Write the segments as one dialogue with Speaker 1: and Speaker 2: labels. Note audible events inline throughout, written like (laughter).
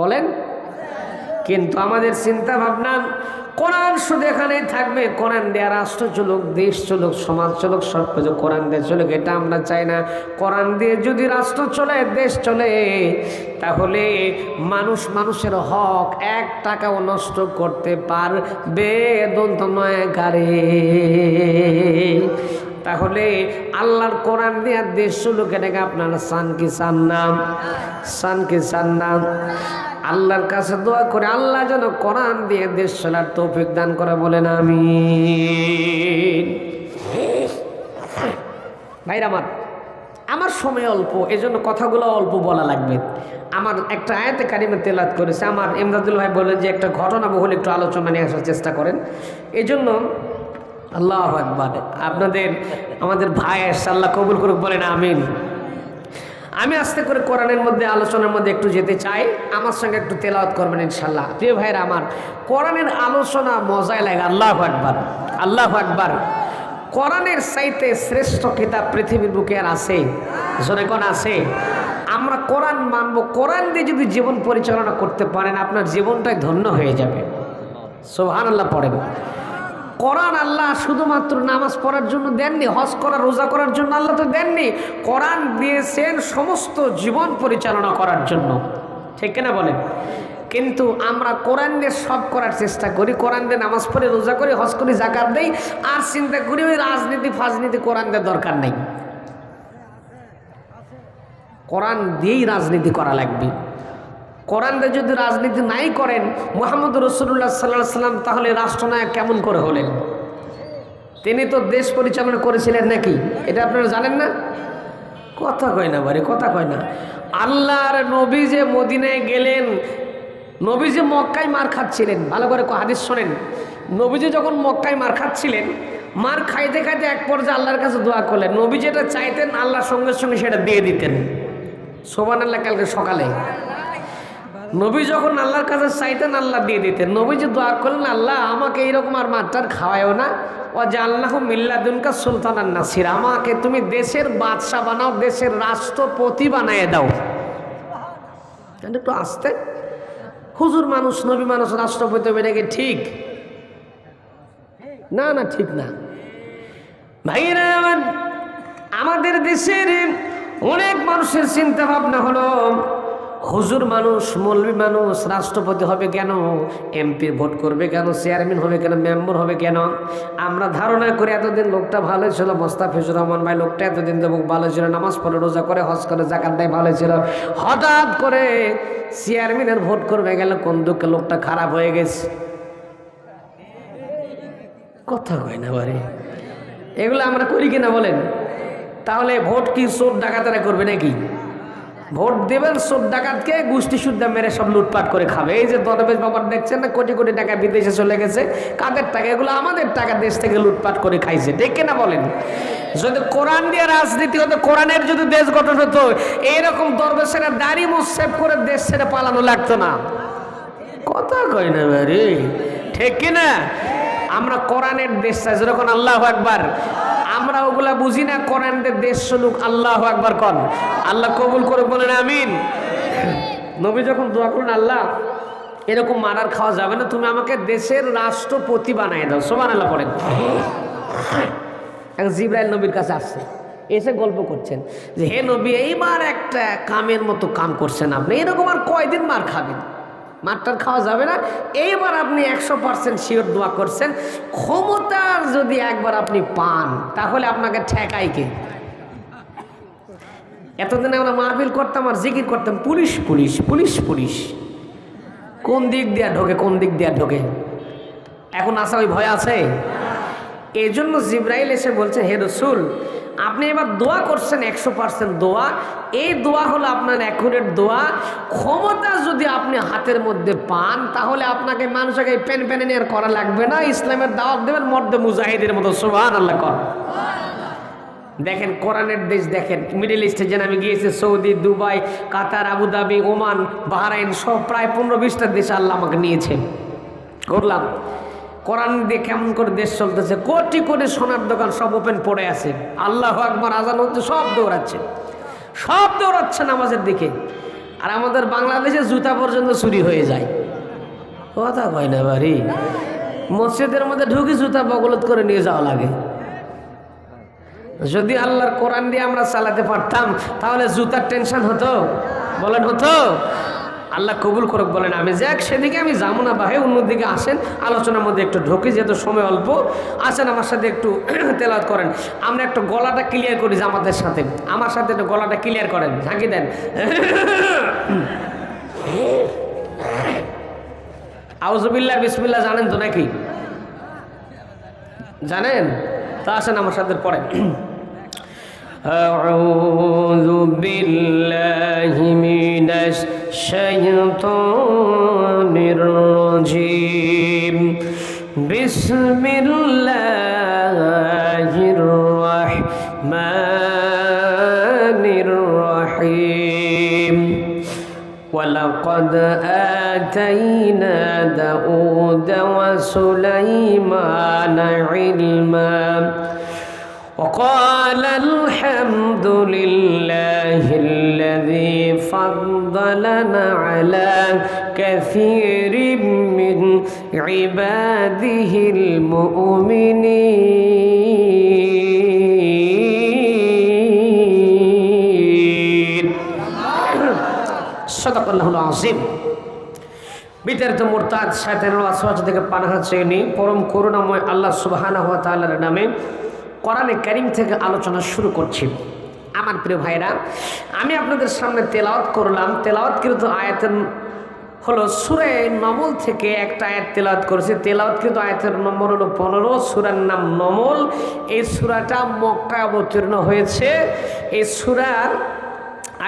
Speaker 1: বলেন? কিন্তু আমাদের চিন্তা ভাবনা কোরআন শুধু এখানেই থাকবে। কোরআন দেয়া রাষ্ট্র চলুক, দেশ চলুক, সমাজ চলুক, সব কিছু কোরআন দিয়ে চলুক, এটা আমরা চাই না। কোরআন দিয়ে যদি রাষ্ট্র চলে, দেশ চলে, তাহলে মানুষ মানুষের হক এক টাকাও নষ্ট করতে পারবে দন্ত নয় গারে তাহলে আল্লাহর কোরআন দেওয়ার চলুক এটাকে আপনারা সান কি চান না? সান কি চান না? আল্লাহর কাছে দোয়া করে আল্লাহ যেন কোরআন দিয়ে দেশ চলার তৌফিক দান করে, বলেন আমি ভাইরা আমার আমার সময় অল্প এই জন্য কথাগুলো অল্প বলা লাগবে। আমার একটা আয়াতে কারিমে তেলাত করেছে, আমার এমদাদুল ভাই বলে যে, একটা ঘটনা বহুল একটু আলোচনা নিয়ে আসার চেষ্টা করেন। এই জন্য আল্লাহ একবার আপনাদের, আমাদের ভাই আল্লাহ কবুল করুক, বলেন আমিন। আমি আস্তে করে কোরআনের মধ্যে, আলোচনার মধ্যে একটু যেতে চাই। আমার সঙ্গে একটু তেলাওয়াত করবেন ইনশাল্লাহ প্রিয় ভাইরা আমার, কোরআনের আলোচনা মজায় লাগে, আল্লাহ আকবার আল্লাহ আকবার। কোরআনের চাইতে শ্রেষ্ঠ কিতাব পৃথিবীর বুকে আর আছে? কোন আছে? আমরা কোরআন মানব, কোরআন দিয়ে যদি জীবন পরিচালনা করতে পারেন, আপনার জীবনটাই ধন্য হয়ে যাবে। সোহান আল্লাহ পড়েন। কোরআন আল্লাহ শুধুমাত্র নামাজ পড়ার জন্য দেননি, হজ করা, রোজা করার জন্য আল্লাহ তো দেননি। কোরআন দিয়েছেন সমস্ত জীবন পরিচালনা করার জন্য। ঠিক কিনা বলেন? কিন্তু আমরা কোরআন দিয়ে সব করার চেষ্টা করি। কোরআন দিয়ে নামাজ পড়ে, রোজা করি, হজ করি, জাকাত দেই, আর চিন্তা করি ওই রাজনীতি, ফাজনীতি কোরআন দিয়ে দরকার নেই। কোরআন দিয়েই রাজনীতি করা লাগবে। কোরআন যদি রাজনীতি নাই করেন, মোহাম্মদ রসুল্লাহ সাল্লাহ সাল্লাম তাহলে রাষ্ট্রনায়ক কেমন করে হলেন? তিনি তো দেশ পরিচালনা করেছিলেন নাকি? এটা আপনারা জানেন না? কথা কয় না বাড়ি কথা কয় না। আল্লাহর নবী যে মদিনায় গেলেন, নবী যে মক্কায় মার খাচ্ছিলেন, ভালো করে হাদিস শোনেন। নবীজি যখন মক্কায় মার খাচ্ছিলেন, মার খাইতে খাইতে এক পর্যায়ে আল্লাহর কাছে দোয়া করলেন। নবী যেটা চাইতেন, আল্লাহর সঙ্গে সঙ্গে সেটা দিয়ে দিতেন। সোবান আল্লাহ কালকে সকালে। নবী যখন আল্লাহর কাছে চাইতেন আল্লাহ দিয়ে দিতেন। নবী যে দোয়া করলেন, আল্লাহ আমাকে এইরকম আর মাত্রার খাওয়ায়ও না। ও যে আল্লাহ মিল্লাদুনকা সুলতান নাসির। আমাকে তুমি দেশের বাদশাহ বানাও, দেশের রাষ্ট্রপতি বানায় দাও। একটু আসতে। হুজুর মানুষ, নবী মানুষ, রাষ্ট্রপতি হবে নাকি ঠিক? না না, ঠিক না। ভাইরা আমাদের দেশের অনেক মানুষের চিন্তা ভাবনা হলো হুজুর মানুষ, মৌলবী মানুষ, রাষ্ট্রপতি হবে কেন? এমপির ভোট করবে কেন? চেয়ারম্যান হবে কেন? মেম্বার হবে কেন? আমরা ধারণা করি এতদিন লোকটা ভালো ছিল, মোস্তাফিজুর রহমান ভাই লোকটা এতদিন দেবো ভালো ছিল, নামাজ পড়ে, রোজা করে, হজ করে, জাকাত দেয়, ভালো ছিল। হঠাৎ করে চেয়ারম্যানের ভোট করবে গেলে, কোন দুঃখে লোকটা খারাপ হয়ে গেছে? কথা কয় না বারে। এগুলো আমরা করি কিনা বলেন? তাহলে ভোট কি চোর ডাকাতারা করবে নাকি? ভোট দেবেন চোর ডাকাতকে, গোষ্ঠী শুদ্ধা মেরে সব লুটপাট করে খাবে। এই যে দরবেশ বাবার দেখছেন না, কোটি কোটি টাকা বিদেশে চলে গেছে। কাদের টাকা? এগুলো আমাদের টাকা, দেশ থেকে লুটপাট করে খাইছে। ঠিক না বলেন? যদি কোরআন দিয়ে রাজনীতি হতো, কোরআনের যদি দেশ গঠন হতো এইরকম দরবেশেরা দাড়ি মুসেফ করে দেশ ছেড়ে পালানো লাগতো না। কথা কয় না রে ঠিক কিনা? আমরা কোরআনের দেশ চাই, যেরকম আল্লাহ একবার আমরা ওগুলা বুঝি না কোরআনদের দেশ চলুক, আল্লাহ একবার কন। আল্লাহ কবুল করে বলেন আমিন। নবী যখন দোয়া করুন, আল্লাহ, এরকম মারার খাওয়া যাবে না, তুমি আমাকে দেশের রাষ্ট্রপতি বানাই দাও সোমান আল্লাহ পড়েন। এক জিব্রাইল নবীর কাছে আসছে, এসে গল্প করছেন যে, হে নবী, এইবার একটা কামের মতো কাম করছেন আপনি, এরকম আর কয়দিন মার খাবেন? মারটার খাওয়া যাবে না। এইবার আপনি একশো পার্সেন্ট শিওর দোয়া করছেন। ক্ষমতার যদি একবার আপনি পান, তাহলে আপনাকে ঠেকাই কে? এতদিন আমরা মাহফিল করতাম আর জিকির করতাম, পুলিশ পুলিশ পুলিশ পুলিশ। কোন দিক দিয়া ঢোকে, কোন দিক দিয়া ঢোকে? এখন আসা ওই ভয় আছে? এই জন্য জিব্রাইল এসে বলছে, হে রসুল আপনি এবার দোয়া করছেন একশো পার্সেন্ট দোয়া। এই দোয়া হলো আপনার অ্যাকুরেট দোয়া। ক্ষমতা যদি আপনি হাতের মধ্যে পান, তাহলে আপনাকে মানুষকে পেন পেনে নিয়ে করা লাগবে না। ইসলামের দাওয়াত দেবেন মধ্যে মুজাহিদের মতো। সোহান আল্লাহ কর। দেখেন, কোরআনের দেশ দেখেন, মিডিল ইস্টে যেন আমি গিয়েছি, Saudi, Dubai, Qatar, Abu Dhabi, Oman, Bahrain, সব প্রায় পনেরো বিশটা দেশ আল্লাহ আমাকে নিয়েছে। করলাম। কোরআন দিয়ে কেমন করে দেশ চলতেছে? কোটি কোটি সোনার দোকান সব ওপেন পড়ে আছে। আল্লাহ আকবর আজান হচ্ছে সব দৌড়াচ্ছে। সব দৌড়াচ্ছে নামাজের দিকে। আর আমাদের বাংলাদেশে জুতা পর্যন্ত চুরি হয়ে যায়। কথা কয় না বাড়ি? মসজিদের মধ্যে ঢুকি জুতা বগলত করে নিয়ে যাওয়া লাগে। যদি আল্লাহর কোরআন দিয়ে আমরা চালাতে পারতাম, তাহলে জুতার টেনশন হতো? বলেন হতো? আল্লাহ কবুল করুক বলেন আমি যাক সেদিকে আমি যাবো না ভাই অন্যদিকে আসেন আলোচনার মধ্যে একটু ঢুকি যেহেতু সময় অল্প আসেন আমার সাথে একটু (clears throat) তেলাওয়াত করেন আমরা একটু গলাটা ক্লিয়ার করি জামাতের সাথে আমার সাথে একটু গলাটা ক্লিয়ার করেন ঝাঁকি দেন (laughs) আউজবিল্লা বিসমিল্লা জানেন তো নাকি জানেন তা আসেন আমার সাথে পড়েন أعوذ بالله من الشيطان الرجيم بسم الله الرحمن الرحيم ولقد آتينا داود وسليمان علما۔ وقال الحمد لله الذي فضلنا على كثير من عباده المؤمنين صدق الله العظيم বিতারিত মোরতাদ শায়তানের ওয়াসওয়াস থেকে পানাহা চেয়ে নিই পরম করুণাময় আল্লাহ সুবহানাহু ওয়া তাআলার নামে কোরআনে কারিম থেকে আলোচনা শুরু করছি। আমার প্রিয় ভাইরা আমি আপনাদের সামনে তেলাওয়াত করলাম। তেলাওয়াতকৃত আয়াতের হলো সুরে নমল থেকে একটা আয়াত তেলাওয়াত করেছি। তেলাওয়াতকৃত আয়াতের নম্বর হলো পনেরো সুরার নাম নমল। এই সুরাটা মক্কা অবতীর্ণ হয়েছে। এই সুরার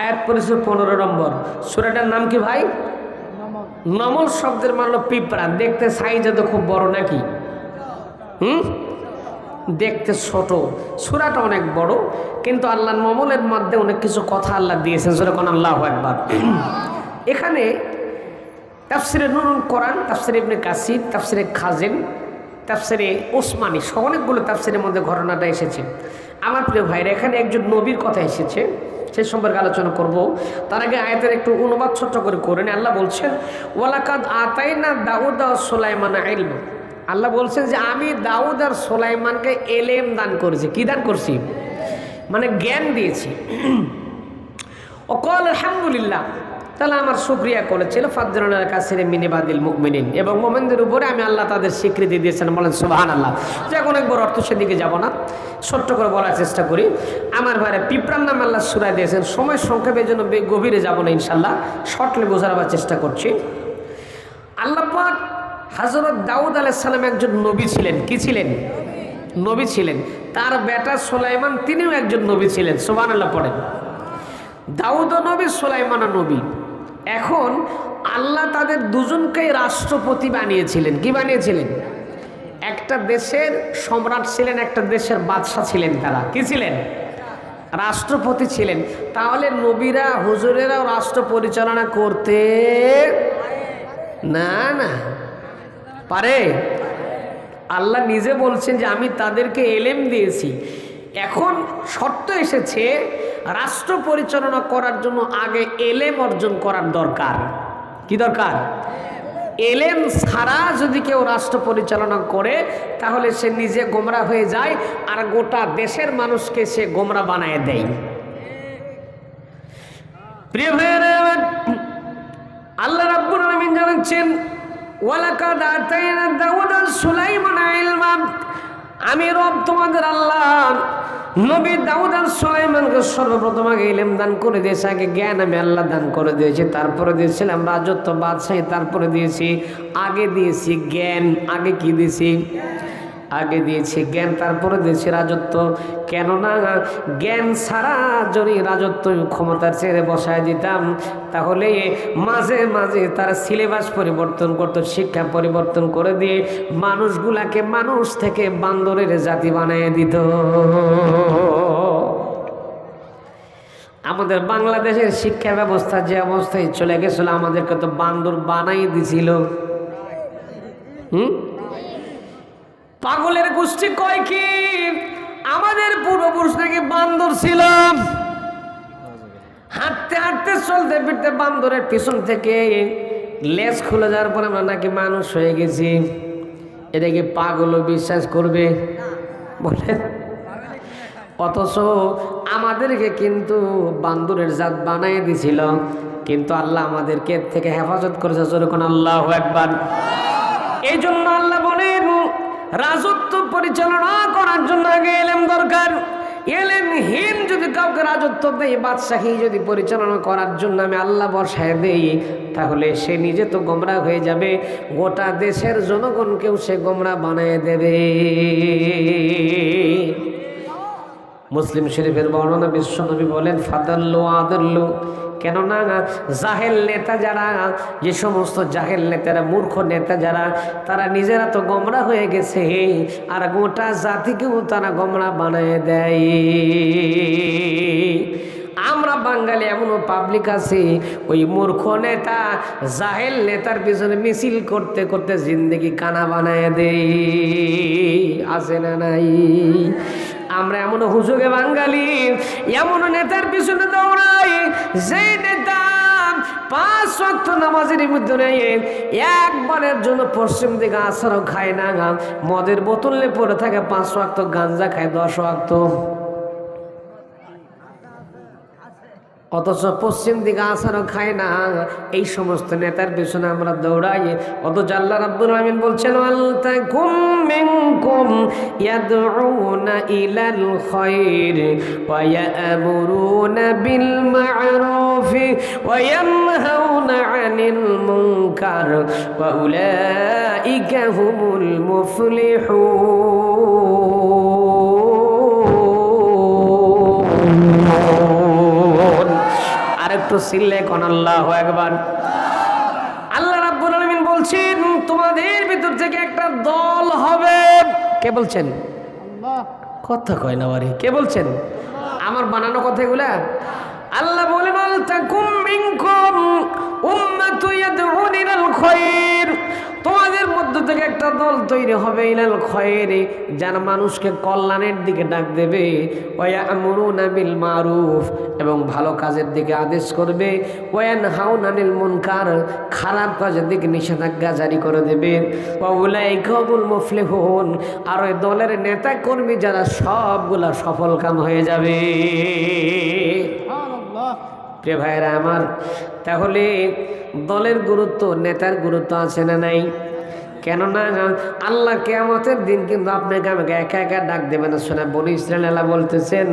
Speaker 1: আয়াত পড়েছে পনেরো নম্বর। সুরাটার নাম কি ভাই? নমল। শব্দের মানে পিঁপড়া। দেখতে সাইজে তো খুব বড় নাকি? হুম? দেখতে ছোট। সুরাটা অনেক বড়, কিন্তু আল্লাহ মমলের মধ্যে অনেক কিছু কথা আল্লাহ দিয়েছেন যেরকম আল্লাহ একবার এখানে তাফসিরে নুরুল কোরআন, তাফসিরে ইবনে কাসির, তাফসিরে খাজেন তাফসিরে ওসমানী অনেকগুলো তাফসিরের মধ্যে ঘটনাটা এসেছে। আমার প্রিয় ভাইরা, এখানে একজন নবীর কথা এসেছে সেই সম্পর্কে আলোচনা করব। তার আগে আয়াতের একটু অনুবাদ ছোট্ট করে করেন আল্লাহ বলছেন, ওয়ালাকাদ আতাইনা দাউদ সোলাইমানা ইলমা। আল্লাহ বলছেন যে আমি দাউদ আর সোলাইমানকে এলেম দান করেছি। কি দান করছি? মানে জ্ঞান দিয়েছি। অকল আলহামদুলিল্লাহ, তাহলে আমার শুক্রিয়া করেছিল ফাদ্দুল্লাহ কাসির মিনিবাদিল মুকমিনিন। এবং মোমেনদের উপরে আমি আল্লাহ তাদের স্বীকৃতি দিয়েছেন। বলেন সুবাহান আল্লাহ যে অনেক বড় অর্থ, সেদিকে যাব না। ছোট্ট করে বলার চেষ্টা করি। আমার ভাইরা, পিঁপড়ার নাম আল্লাহ সুরায় দিয়েছেন। সময় সংক্ষেপের জন্য গভীরে যাব না, ইনশাল্লাহ। শর্টলি বোঝাবার চেষ্টা করছি। আল্লাহ পাক হজরত দাউদ আলাইসাল্লাম একজন নবী ছিলেন। কি ছিলেন? নবী ছিলেন। তার বেটা সোলাইমান, তিনিও একজন নবী ছিলেন। সোবান আল্লাহ পড়েন। দাউদ নবী সোলাইমান নবী। এখন আল্লাহ তাদের দুজনকেই রাষ্ট্রপতি বানিয়েছিলেন। কি বানিয়েছিলেন? একটা দেশের সম্রাট ছিলেন, একটা দেশের বাদশাহ ছিলেন তারা। কি ছিলেন? রাষ্ট্রপতি ছিলেন। তাহলে নবীরা, হুজুরেরাও রাষ্ট্র পরিচালনা করতে না না। পারে? আল্লাহ নিজে বলছেন যে, আমি তাদেরকে এলেম দিয়েছি। এখন শর্ত এসেছে রাষ্ট্র পরিচালনা করার জন্য আগে এলেম অর্জন করার দরকার। কি দরকার? এলেম ছাড়া যদি কেউ রাষ্ট্র পরিচালনা করে, তাহলে সে নিজে গোমরা হয়ে যায় আর গোটা দেশের মানুষকে সে গোমরা বানায় দেয়। প্রিয় আল্লাহ রাব্বুল আলামিন জানাচ্ছেন ওয়ালাকাদ আতাইনা দাউদ সুলাইমান ইলমা। আমি রব তোমাদের আল্লাহ, নবী দাউদ আর সুলাইমানকে সর্বপ্রথম আগে ইলেম দান করে দিয়েছে, আগে জ্ঞান আমি আল্লাহ দান করে দিয়েছি, তারপরে দিয়েছিলাম রাজত্ব বাদশাহী তারপরে দিয়েছি, আগে দিয়েছি জ্ঞান, আগে কি দিয়েছি? আগে দিয়েছে জ্ঞান, তারপরে দিয়েছে রাজত্ব। কেননা জ্ঞান ছাড়া যদি রাজত্ব ক্ষমতার ছেড়ে বসায় দিতাম, তাহলে মাঝে মাঝে তার সিলেবাস পরিবর্তন করতো, শিক্ষা পরিবর্তন করে দিয়ে মানুষগুলাকে মানুষ থেকে বান্দরের জাতি বানিয়ে দিত। আমাদের বাংলাদেশের শিক্ষা ব্যবস্থা যে অবস্থায় চলে গেছিল, আমাদেরকে তো বান্দর বানাই দিছিল। হুম? পাগলের গোষ্ঠী কয় কি? আমাদের পূর্বপুরুষ নাকি বান্দর ছিলাম। হাঁটতে হাঁটতে চলতে ফিরতে বান্দরের পিছন থেকে লেজ খুলে যাওয়ার পর আমরা নাকি মানুষ হয়ে গেছি। এটা কি পাগলও বিশ্বাস করবে? বলে, অথচ আমাদেরকে কিন্তু বান্দরের জাত বানাই দিছিল, কিন্তু আল্লাহ আমাদেরকে থেকে হেফাজত করেছে যেরকম আল্লাহ একবার এই জন্য আল্লাহ বলেন রাজত্ব পরিচালনা করার জন্য আগে এলেম দরকার। এলেমহীন যদি কাউকে রাজত্ব দেয়, বাদশাহী যদি পরিচালনা করার জন্য আমি আল্লাহ বসায় দেই, তাহলে সে নিজে তো গোমরা হয়ে যাবে। গোটা দেশের জনগণকেও সে গোমরা বানিয়ে দেবে। মুসলিম শরীফের বর্ণনা বিশ্বনবী বলেন, ফাদাল্লু আদল্লু। কেননা জাহেল নেতা যারা, যে সমস্ত জাহেল নেতারা, মূর্খ নেতা যারা, তারা নিজেরা তো গমরা হয়ে গেছে, আর গোটা জাতিকেও তারা গমরা বানায় দেয়। আমরা বাঙালি এমনও পাবলিক আছে, ওই মূর্খ নেতা, জাহেল নেতার পিছনে মিছিল করতে করতে জিন্দগি কানা বানায় দেই আছে না নাই? আমরা এমন হুজুগে বাঙালি এমন নেতার পিছনে দৌড়াই যে নেতা পাঁচ ওয়াক্ত নামাজের মধ্যে নেই। একবারের জন্য পশ্চিম দিকে আসারও খায় না গান। মদের বোতলে পড়ে থাকে পাঁচ ওয়াক্ত গাঞ্জা খায় দশ ওয়াক্ত। অথচ পশ্চিম দিকে আসারও খায় না। এই সমস্ত নেতার পিছনে আমরা দৌড়াই। অথচ আল্লাহ রাব্বুল আলামিন বলছেন ওয়া ইয়ানহাউনা আরেকটু সিল্লে কোন আল্লাহ একবার আল্লাহ রাব্বুল আলামিন বলছেন তোমাদের ভিতর থেকে একটা দল হবে। কে বলছেন? কথা কয় না বাড়ি। কে বলছেন? আমার বানানো কথাগুলা। আল্লাহ বলে বল তাকুম মিনকুম উম্মাতু ইয়াদউন ইলাল খায়র মধ্য থেকে একটা দল তৈরি হবে ইলাল খয়েরে যারা মানুষকে কল্যাণের দিকে ডাক দেবে। ওয়া আমরুনা বিল মারুফ এবং ভালো কাজের দিকে আদেশ করবে। ওয়ান হাউনানিল মুনকার খারাপ কাজের দিকে নিষেধাজ্ঞা জারি করে দেবে। ওয়াউলাইকাবুল মুফলিহুন আর ওই দলের নেতা কর্মী যারা সবগুলা সফল কাম হয়ে যাবে। প্রিয় ভাইরা আমার তাহলে দলের গুরুত্ব নেতার গুরুত্ব আছে না নাই? কেননা আল্লাহ কেয়ামতের দিন কিন্তু আপনাকে আমাকে একা একা ডাক দেবে না। শোনা বলি ইসরায়েল বলতেছেন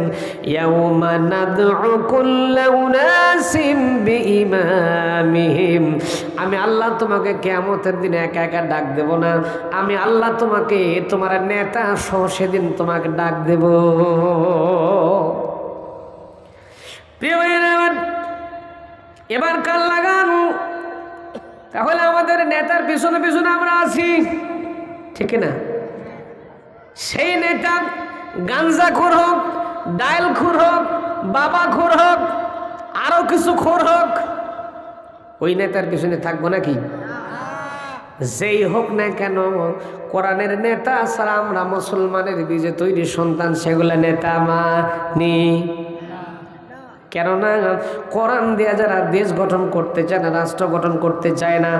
Speaker 1: আমি আল্লাহ তোমাকে কেয়ামতের দিন একা একা ডাক দেব না। আমি আল্লাহ তোমাকে, তোমার নেতা সহ সেদিন তোমাকে ডাক দেব। প্রিয় এবার কাল লাগান। তাহলে আমাদের নেতার পিছনে পিছনে আমরা আছি। ঠিক না? সেই নেতা গাঞ্জা খোর হোক, ডাইল খোর হোক, বাবা খোর হোক, আরও কিছু খোর হোক, ওই নেতার পিছনে থাকব নাকি? যেই হোক না কেন, কোরআনের নেতা ছাড়া আমরা মুসলমানের বীজে তৈরি সন্তান, সেগুলো নেতা মানি। কেননা কোরআন দিয়ে যারা দেশ গঠন করতে চায় না, রাষ্ট্র গঠন করতে চায় না,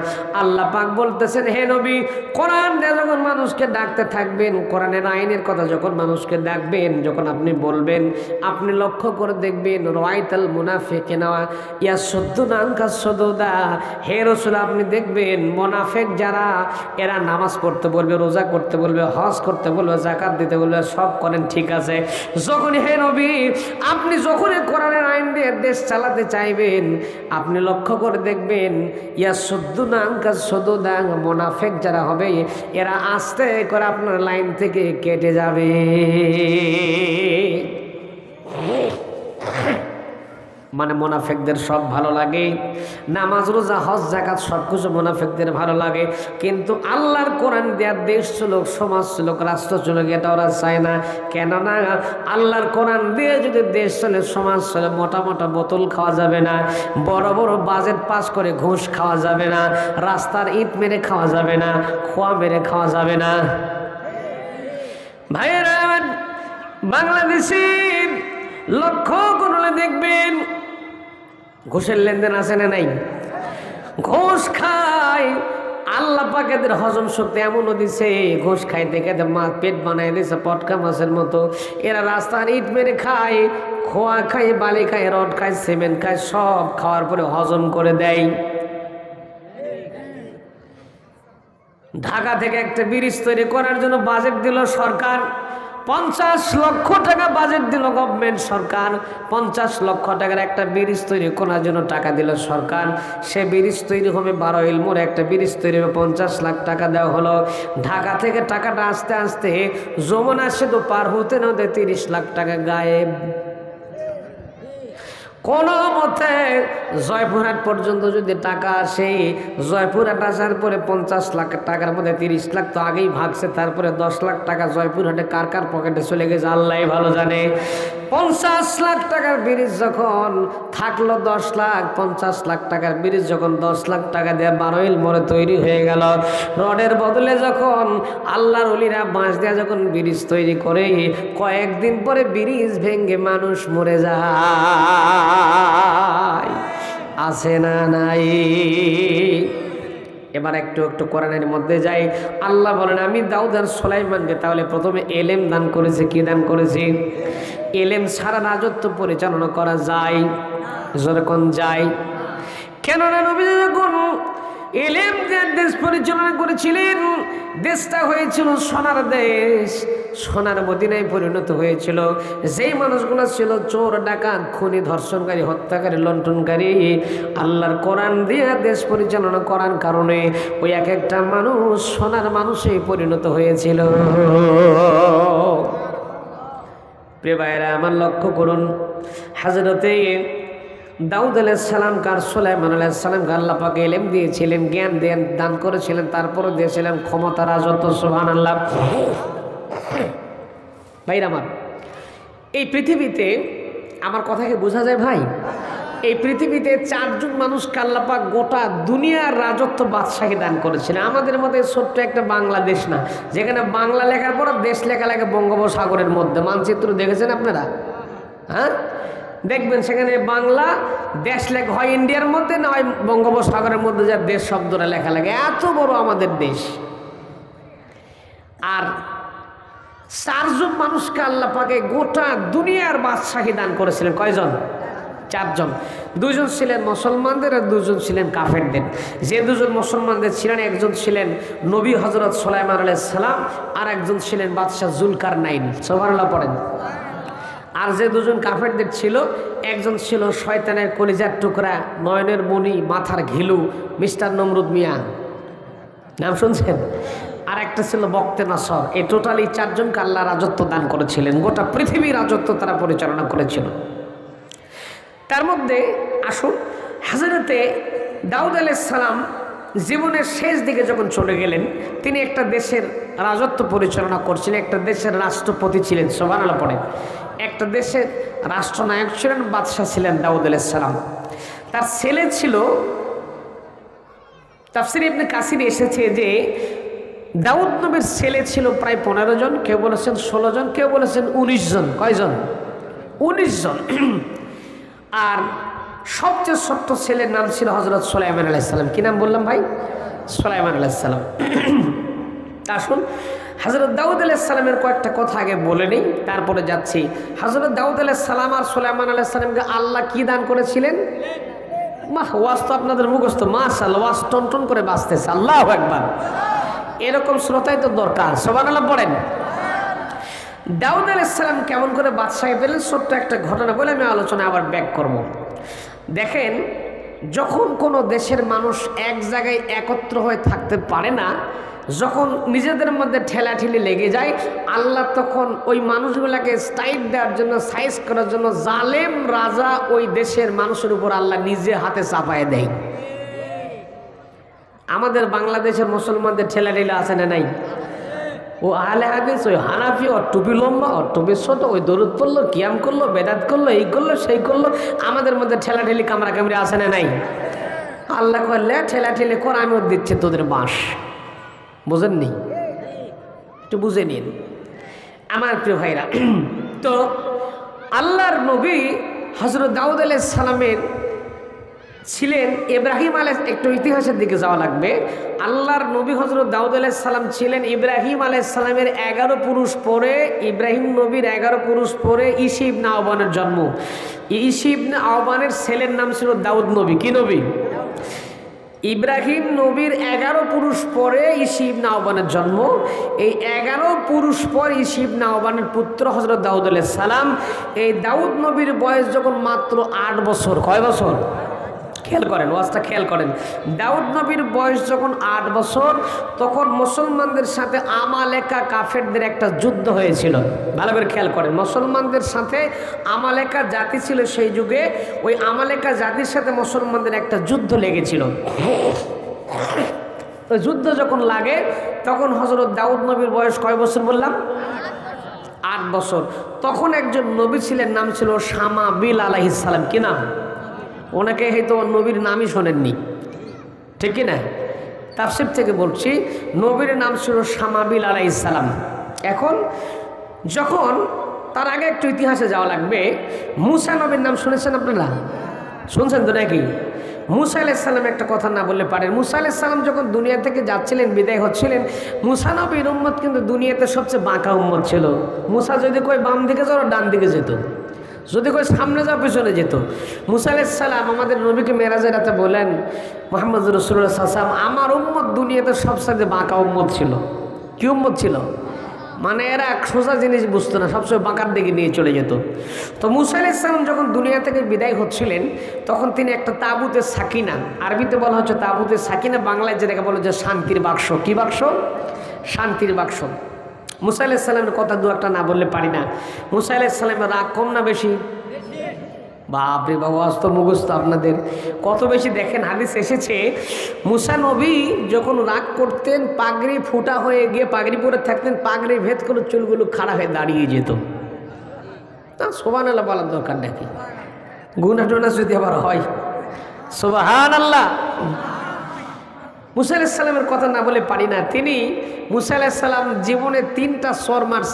Speaker 1: আল্লাহ পাক বলতেছেন, হে নবী, কোরআন দিয়ে যখন মানুষকে ডাকতে থাকবেন, কোরআনের আইনের কথা যখন মানুষকে ডাকবেন, যখন আপনি বলবেন, আপনি লক্ষ্য করে দেখবেন রয়তাল মুনাফেকে নেওয়া ইয়া সদ্য নাঙ্কা সদুদা। হে রসুল, আপনি দেখবেন মোনাফেক যারা, এরা নামাজ পড়তে বলবে, রোজা করতে বলবে, হজ করতে বলবে জাকাত দিতে বলবে, সব করেন, ঠিক আছে। যখন হে নবী, আপনি যখনই কোরআনের আইন দিয়ে দেশ চালাতে চাইবেন। আপনি লক্ষ্য করে দেখবেন, ইয়া সদ্দু সদুদাং, মোনাফেক যারা হবে, এরা আস্তে করে আপনার লাইন থেকে কেটে যাবে। মানে মোনাফেকদের সব ভালো লাগে, নামাজ, রোজা, হজ জাকাত সব কিছু মোনাফেকদের ভালো লাগে। কিন্তু আল্লাহর কোরআন দেওয়ার দেশ চলুক, সমাজ চলুক, রাষ্ট্র চলুক, এটা ওরা চায় না। কেননা আল্লাহর কোরআন দিয়ে যদি দেশ চলে, সমাজ চলে, মোটা মোটা বোতল খাওয়া যাবে না, বড় বড় বাজেট পাস করে ঘুষ খাওয়া যাবে না, রাস্তার ইট মেরে খাওয়া যাবে না, খোয়া মেরে খাওয়া যাবে না। ভাইয়েরা, বাংলাদেশে লক্ষ্য করলে দেখবেন ঘুষের লেনদেন আছে না নাই? ঘুষ খায়। আল্লাহ পাকেদের হজম শক্তি এমনও দিছে, ঘুষ খাইতে খাইতে মা পেট বানাই দিছে, পটকা মাছের মতো। এরা রাস্তার ইট মেরে খায়, খোয়া খায়, বালি খায়, রড খায়, সিমেন্ট খায়, সব খাওয়ার পরে হজম করে দেয়। ঢাকা থেকে একটা ব্রিজ তৈরি করার জন্য বাজেট দিল সরকার। পঞ্চাশ লক্ষ টাকা বাজেট দিল গভর্নমেন্ট সরকার। পঞ্চাশ লক্ষ টাকার একটা ব্রিজ তৈরি করার জন্য টাকা দিল সরকার। সে ব্রিজ তৈরি হবে বারো ইলমোর, একটা ব্রিজ তৈরি হবে পঞ্চাশ লাখ টাকা দেওয়া হলো। ঢাকা থেকে টাকাটা আস্তে আস্তে যমুনা সেতু পার হতে না হতে তিরিশ লাখ টাকা গায়েব। কোনো মতে জয়পুরহাট পর্যন্ত যদি টাকা আসে, জয়পুরহাট আসার পরে পঞ্চাশ লাখ টাকার মধ্যে তিরিশ লাখ তো আগেই ভাগছে, তারপরে দশ লাখ টাকা জয়পুরহাটে কার কার পকেটে চলে গেছে, আল্লাহ ভালো জানে। পঞ্চাশ লাখ টাকার ব্রিজ যখন থাকল দশ লাখ, পঞ্চাশ লাখ টাকার ব্রিজ যখন দশ লাখ টাকা দিয়ে বারোইল মোড়ে তৈরি হয়ে গেল। রডের বদলে যখন আল্লাহর অলিরা বাঁশ দেওয়া যখন ব্রিজ তৈরি করে, কয়েকদিন পরে ব্রিজ ভেঙে মানুষ মরে যায়। আছে না নাই? এবার একটু একটু কোরআনের মধ্যে যাই। আল্লাহ বলেন, আমি দাউদ আর সোলাইমানকে তাহলে প্রথমে এলেম দান করেছে, কি দান করেছি? এলেম সারা রাজত্ব পরিচালনা করা যায়? যখন যায়? কেননা নবী যখন এলেম দিয়ে দেশ পরিচালনা করেছিলেন, দেশটা হয়েছিল সোনার দেশ। সোনার মদিনায় পরিণত হয়েছিল। যেই মানুষগুলো ছিল চোর, ডাকাত, খুনি, ধর্ষণকারী, হত্যাকারী লন্ঠনকারী আল্লাহর কোরআন দিয়ে দেশ পরিচালনা করার কারণে ওই এক একটা মানুষ সোনার মানুষে পরিণত হয়েছিল। প্রিয় ভাইয়েরা, আমার লক্ষ্য করুন, হাজরতে দাউদ আলাইসালাম কার, সোলাইমান আলাইসালামকে আল্লাহ পাকে এলেম দিয়েছিলেন, জ্ঞান দেন, দান করেছিলেন তারপরে দিয়েছিলেন ক্ষমতা, রাজত্ব সোহান আল্লাহ ভাইরা আমার, এই পৃথিবীতে আমার কথাকে বোঝা যায় ভাই? এই পৃথিবীতে চারজন মানুষ আল্লাপাক গোটা দুনিয়ার রাজত্ব বাদশাহী দান করেছিলেন। আমাদের মধ্যে ছোট্ট একটা বাংলাদেশ না, যেখানে বাংলা লেখার পর দেশ লেখা লাগে বঙ্গোপসাগরের মধ্যে। মানচিত্র দেখেছেন আপনারা? হ্যাঁ? দেখবেন সেখানে বাংলা দেশ লেখা হয় ইন্ডিয়ার মধ্যে, না হয় বঙ্গোপসাগরের মধ্যে, যা দেশ শব্দটা লেখা লাগে। এত বড় আমাদের দেশ। আর চারজন মানুষকে আল্লাহ পাকে গোটা দুনিয়ার বাদশাহী দান করেছিলেন। কয়জন? চারজন। দুজন ছিলেন মুসলমানদের আর দুজন ছিলেন কাফেরদের। যে দুজন মুসলমানদের ছিলেন, একজন ছিলেন নবী হজরত সোলাইমান আলাইসালাম আর একজন ছিলেন বাদশাহ জুলকার নাইন সোভারলা পড়েন। আর যে দুজন কাফেরদের ছিল, একজন ছিল শয়তানের কলিজার টুকরা, নয়নের মণি, মাথার ঘিলু, মিস্টার নমরুদ মিয়া। নাম শুনছেন? আর একটা ছিল বক্তে নাসর। এই টোটালি চারজনকে আল্লাহ রাজত্ব দান করেছিলেন। গোটা পৃথিবীর রাজত্ব তারা পরিচালনা করেছিল। তার মধ্যে আসুন হাজারাতে দাউদ সালাম জীবনের শেষ দিকে যখন চলে গেলেন, তিনি একটা দেশের রাজত্ব পরিচালনা করছিলেন, একটা দেশের রাষ্ট্রপতি ছিলেন সোভানালা পড়ে একটা দেশের রাষ্ট্রনায়ক ছিলেন, বাদশাহ ছিলেন দাউদ সালাম। তার ছেলে ছিল তাফসির ইবনে কাসির এসেছে যে দাউদ নবীর ছেলে ছিল প্রায় পনেরো জন, কেউ বলেছেন ষোলো জন, কেউ বলেছেন উনিশ জন। কয়জন? উনিশ জন। (clears throat) আর সবচেয়ে ছোট্ট ছেলের নাম ছিল হজরত সোলাইমান আলাইসাল্লাম কী নাম বললাম ভাই? সোলাইমান আলাইসাল্লাম (clears throat) আসুন হজরত দাউদ আলাইসাল্লামের কয়েকটা কথা আগে বলে নিই, তারপরে যাচ্ছি। হজরত দাউদ আলাইসাল্লাম আর সোলাইমান আলাইসাল্লামকে আল্লাহ কি দান করেছিলেন? মাহ, ওয়াজ তো আপনাদের মুখস্থ মাশাল ওয়াজ টন করে বাঁচতেছে আল্লাহ একবার এরকম শ্রোতাই তো দরকার সবার আল্লাহ পড়েন। দাউদ আলাইসালাম কেমন করে বাদশাহী পেলেন, ছোট্ট একটা ঘটনা বলে আমি আলোচনা আবার ব্যাক করব। দেখেন, যখন কোনো দেশের মানুষ এক জায়গায় একত্র হয়ে থাকতে পারে না যখন নিজেদের মধ্যে ঠেলাঠেলি লেগে যায়, আল্লাহ তখন ওই মানুষগুলাকে স্টাইট দেওয়ার জন্য সাইজ করার জন্য জালেম রাজা ওই দেশের মানুষের উপর আল্লাহ নিজে হাতে চাপায় দেয়। আমাদের বাংলাদেশের মুসলমানদের ঠেলাঠেলা আছে না নাই? ও আহলে হাদিস, ওই হানাফি, ওর টুপি লম্বা, ওর টুপি ছোট, ওই দরুদ পড়ল, কিয়াম করল, বেদাত করল, এই করল, সেই করল, আমাদের মধ্যে ঠেলাঠেলি কামড়া কামড়ি আসে না নাই? আল্লাহ করলে ঠেলাঠেলি কর, আমি দিচ্ছে তোদের বাঁশ। বোঝেননি? একটু বুঝে নিন। আমার প্রিয় ভাইরা, (clears throat) তো আল্লাহর নবী হজরত দাউদ আলাইহিস সালামের ছিলেন ইব্রাহিম আলাই একটু ইতিহাসের দিকে যাওয়া লাগবে। আল্লাহর নবী হজরত দাউদ আলাহ সালাম ছিলেন ইব্রাহিম আলাহ সালামের এগারো পুরুষ পরে, ইব্রাহিম নবীর এগারো পুরুষ পরে ইসিব না আহ্বানের জন্ম। ইসিব না আহ্বানের ছেলের নাম ছিল দাউদ নবী। কি নবী? ইব্রাহিম নবীর এগারো পুরুষ পরে ইসিব নাহবানের জন্ম। এই এগারো পুরুষ পর ইসিব নাওবানের পুত্র হজরত দাউদ সালাম। এই দাউদ নবীর বয়স যখন মাত্র আট বছর। কয় বছর? খেয়াল করেন, ওয়াজটা খেয়াল করেন। দাউদ নবীর বয়স যখন আট বছর, তখন মুসলমানদের সাথে আমালেকা কাফেরদের একটা যুদ্ধ হয়েছিল। ভালো করে খেয়াল করেন, মুসলমানদের সাথে আমালেকা জাতি ছিল সেই যুগে, ওই আমালেকা জাতির সাথে মুসলমানদের একটা যুদ্ধ লেগেছিল। তো যুদ্ধ যখন লাগে, তখন হজরত দাউদ নবীর বয়স কয় বছর বললাম? আট বছর। তখন একজন নবী ছিলেন, নাম ছিল শামা বিল আলাহিসাল্লাম কি নাম? ওনাকে হয়তো নবীর নামই শোনেননি। ঠিক না? তাফসির থেকে বলছি, নবীর নাম ছিল শামাবিল আলাই ইসালাম এখন যখন তার আগে একটু ইতিহাসে যাওয়া লাগবে, মুসা নবীর নাম শুনেছেন আপনারা? শুনছেন তো নাকি? মুসা আলাইসাল্লাম একটা কথা না বললে পারেন মুসা আলাইসাল্লাম যখন দুনিয়া থেকে যাচ্ছিলেন, বিদায় হচ্ছিলেন, মুসা নবীর উম্মত কিন্তু দুনিয়াতে সবচেয়ে বাঁকা উম্মত ছিল। মুসা যদি কই বাম দিকে যাও, ডান দিকে যেত। যদি কই সামনে যাও পিছনে যেত। মুসা আলাইসাল্লাম আমাদের নবীকে মেরাজে রাতে বলেন, মোহাম্মদ রসুল্লাহ সাসাম আমার উম্মত দুনিয়াতে সবসাথে বাঁকা উম্মত ছিল। কি উম্মত ছিল? মানে এরা সোজা জিনিস বুঝতো না, সবসময় বাঁকার দিকে নিয়ে চলে যেত। তো মুসা আলাইসাল্লাম যখন দুনিয়া থেকে বিদায় হচ্ছিলেন, তখন তিনি একটা তাবুতে সাকিনা, আরবিতে বলা হচ্ছে তাবুতে সাকিনা, বাংলায় যেটাকে বলো যে শান্তির বাক্স। কি বাক্স? শান্তির বাক্স। মুসা আলাইসাল্লামের কথা দু একটা না বললে পারি না। মুসা আলাইসাল্লামের রাগ কম না বেশি? বাপরে বাবা, অস্ত মুখস্থ আপনাদের। কত বেশি দেখেন, হাদিস এসেছে, মুসা নবী যখন রাগ করতেন, পাগড়ি ফুটা হয়ে গিয়ে পাগড়ি পরে থাকতেন, পাগড়ি ভেদ করে চুলগুলো খাড়া হয়ে দাঁড়িয়ে যেত। না সোবান আল্লাহ বলার দরকার নাকি? গুনা টুনা যদি আবার হয়। সোবাহান আল্লাহ মুসা আলাহিসাল্লামের কথা না বলে পারি না। তিনি মুসা আলাহিসাল্লাম জীবনে তিনটা স্বর